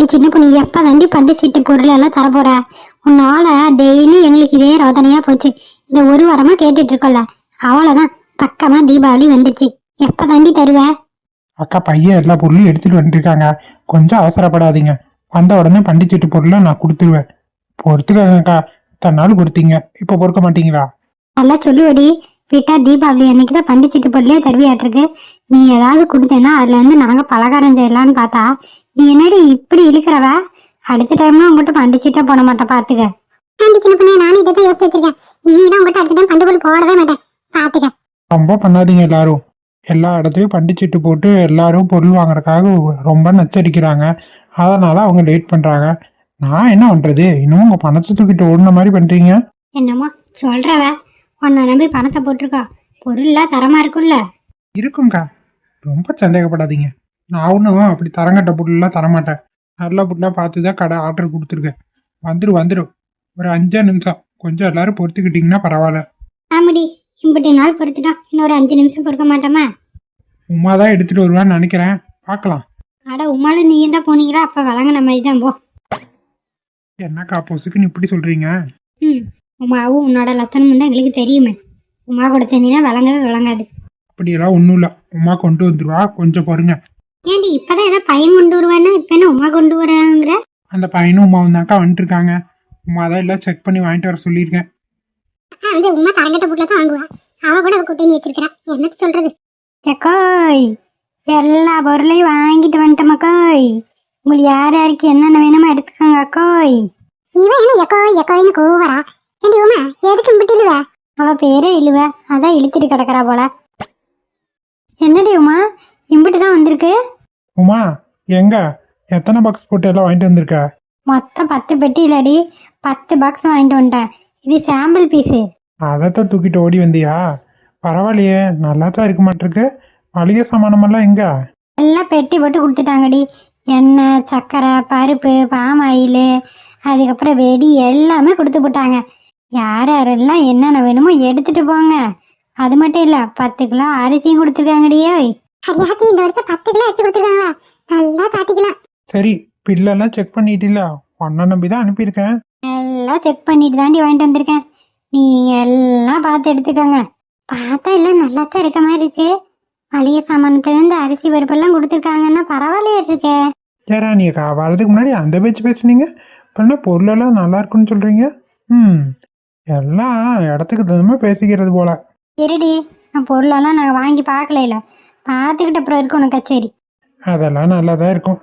ஏண்டி சின்ன பொண்ணு எப்ப தாண்டி பண்டு சீட்டு பொருள் எல்லாம் தர போற. உன்னால டெய்லி எங்களுக்கு இதே ரோதனையா போச்சு. இந்த ஒரு வாரமா கேட்டுட்டு இருக்கோம்ல. அவ்வளவுதான். பக்கமா தீபாவளி வந்துருச்சு. எப்ப தாண்டி தருவ? அக்கா பையன் எல்லா பொருளும் எடுத்துட்டு வந்துருக்காங்க. கொஞ்சம் அவசரப்படாதீங்க. வந்த உடனே பண்டிச்சீட்டு பொருளை நான் கொடுத்துருவேன். பொறுத்துக்கங்கக்கா தன்னாலும் பொறுத்தீங்க. இப்போ பொறுக்க மாட்டீங்களா? நல்லா சொல்லுவடி விட்டா தீபாவளி அன்னைக்கு தான் பண்டு சீட்டு பொருளே தருவியாட்டிருக்கு. நீ ஏதாவது கொடுத்தேன்னா அதுல இருந்து நாங்க பலகாரம் செய்யலாம்னு பார்த்தா நீ என்னடி இப்படி இழுக்கிறவ? அடுத்த டைம்ல உங்ககிட்ட பண்டு சீட்டா போட மாட்டேன் பாத்துக்க. ஆண்டி சின்ன பொண்ணு நானும் இதை தான் யோசிச்சு வச்சிருக்கேன். இதான் உங்ககிட்ட அடுத்த டைம் பண்டு பொருள் போடவே மாட்டேன். பாத்துக்க. ரொம்ப பண்ணாதீங்க எல்லாரும். எல்லா இடத்துலையும் பண்டிச்சீட்டு போட்டு எல்லாரும் பொருள் வாங்குறதுக்காக ரொம்ப நச்சரிக்கிறாங்க. அதனால அவங்க லேட் பண்றாங்க. நான் என்ன பண்றது? இன்னும் உங்க பணத்தை தூக்கிட்டு ஓடுன மாதிரி பண்றீங்க? என்னமோ சொல்றவ? உன்னை நம்பி பணத்தை போட்டிருக்கா. பொருள்லாம் தரமா இருக்கும்ல. இருக்கும்க்கா. ரொம்ப சந்தேகப்படாதீங்க. நான் ஒன்றும் அப்படி தரங்கட்ட பொருள்லாம் தரமாட்டேன். நல்ல பொருளாக பார்த்து தான் கடை ஆர்டர் கொடுத்துருக்கேன். வந்துடும் வந்துடும் ஒரு அஞ்சே நிமிஷம். கொஞ்சம் எல்லாரும் பொறுத்துக்கிட்டிங்கன்னா பரவாயில்ல. ஆமாடி இம்புட்டு நாள் பொறுத்துட்டோம் இன்னொரு அஞ்சு நிமிஷம் பொறுக்க மாட்டோமா? உமா தான் எடுத்துகிட்டு வருவான்னு நினைக்கிறேன். பார்க்கலாம். அட உமாலும் நீயும் தான் போனீங்களா? அப்ப வழங்கின மாதிரி தான் போ. என்னக்கா பொசுக்குன்னு இப்படி சொல்கிறீங்க ம் உமாவும் உன்னோட லட்சணம் தான் எங்களுக்கு தெரியுமே. உமா கூட சேர்ந்தீங்கன்னா விளங்கவே விளங்காது அப்படியெல்லாம் ஒன்றும் இல்லை. உமா கொண்டு வந்துருவா. கொஞ்சம் பாருங்க ஏண்டி இப்பதான் ஏதோ பையன் கொண்டு வருவானா? இப்ப என்ன உமா கொண்டு வராங்கிற? அந்த பையனும் உமாவும் தான்க்கா வந்துட்டு இருக்காங்க உமா தான் எல்லாம் செக் பண்ணி வாங்கிட்டு வர சொல்லியிருக்கேன். அந்த உமா தரங்கட்ட புட்ல தான் வாங்குவா. அவ கூட அவ குட்டின்னு வச்சிருக்கா என்ன சொல்றது? சக்கோய் எல்லா பொருளையும் வாங்கிட்டு வந்துட்டோம் அக்கோய் உங்களுக்கு யார் யாருக்கு என்னென்ன வேணுமோ எடுத்துக்கோங்க அக்கோய். இவன் என்ன எக்கோ எக்கோயின்னு கூவரா ஏண்டி உமா எதுக்கு இம்பிட்டு இழுவ? அவ பேரே இழுவ. அதான் இழுத்துட்டு கிடக்குறா போல. என்னடி உமா இம்பிட்டு தான் வந்திருக்கு. உமா எங்க? எத்தனை பாக்ஸ் போட்டு எல்லாம் வாங்கிட்டு வந்திருக்க? மொத்தம் பத்து பெட்டி இல்லடி. பத்து பாக்ஸ் வாங்கிட்டு வந்துட்டேன். இது சாம்பிள் பீஸு அதைத்தான் தூக்கிட்டு ஓடி வந்தியா? பரவாயில்லையே நல்லா தான் இருக்க மாட்டிருக்கு. மளிகை சாமானமெல்லாம் எங்க? எல்லாம் பெட்டி போட்டு கொடுத்துட்டாங்கடி. எண்ணெய் சர்க்கரை பருப்பு பாம் ஆயில் அதுக்கப்புறம் வெடி எல்லாமே கொடுத்து போட்டாங்க. யார் யாரெல்லாம் என்னென்ன வேணுமோ எடுத்துட்டு போங்க. அது மட்டும் இல்லை பத்து கிலோ அரிசியும் கொடுத்துருக்காங்கடியே ஹரியாத்தி இந்த வருஷம் பத்து கிலோ அரிசி கொடுத்துருக்காங்களா? நல்லா காட்டிக்கலாம் சரி பில்லெல்லாம் செக் பண்ணிட்டில. உன்னை நம்பி தான் அனுப்பியிருக்கேன். எல்லாம் செக் பண்ணிட்டு தாண்டி வாங்கிட்டு வந்திருக்கேன். நீங்க எல்லாம் பார்த்து எடுத்துக்கோங்க. பார்த்தா எல்லாம் நல்லா தான் இருக்க மாதிரி இருக்கு. மளிகை சாமானத்துலேருந்து அரிசி பருப்பெல்லாம் கொடுத்துருக்காங்கன்னா பரவாயில்லையே இருக்கே. ஏரா நீ வரதுக்கு முன்னாடி அந்த பேச்சு பேசுனீங்க. என்ன பொருளெல்லாம் நல்லா இருக்குன்னு சொல்கிறீங்க ம் எல்லாம் இடத்துக்கு தகுந்த மாதிரி பேசிக்கிறது போல. இருடி நான் பொருளெல்லாம் நான் வாங்கி பார்க்கல பார்த்துக்கிட்ட அப்புறம் இருக்கும் உனக்கு கச்சேரி. அதெல்லாம் நல்லா தான் இருக்கும்.